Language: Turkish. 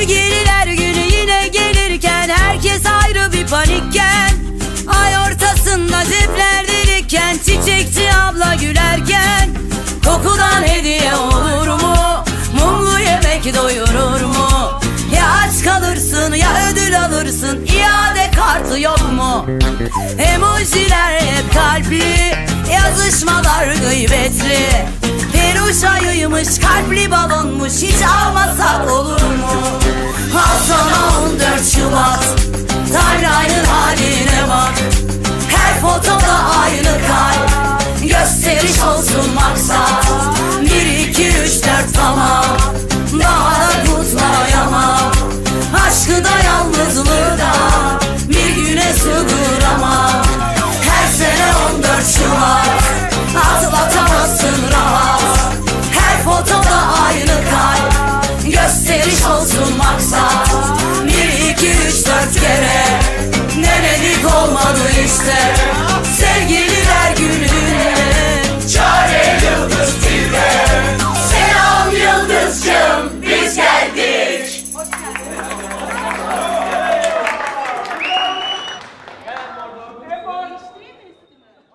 Sevgililer günü yine gelirken Herkes ayrı bir panikken Ay ortasında cepler delikken Çiçekçi abla gülerken Kokudan hediye olur mu? Mumlu yemek doyurur mu? Ya aç kalırsın ya ödül alırsın İade kartı yok mu? Emojiler hep kalpli Yazışmalar gıybetli Peruş ayıymış kalpli balonmuş Hiç almasak olur Yükseliş olsun maksat Bir iki üç dört tamam Daha da kutlayamam. Aşkı da yalnızlığı da Bir güne sığdıramam. Her sene on dört Şubat Atlatamazsın rahat. Her fotoda aynı kalp Gösteriş olsun maksat Bir iki üç dört kere Denedik olmadı işte.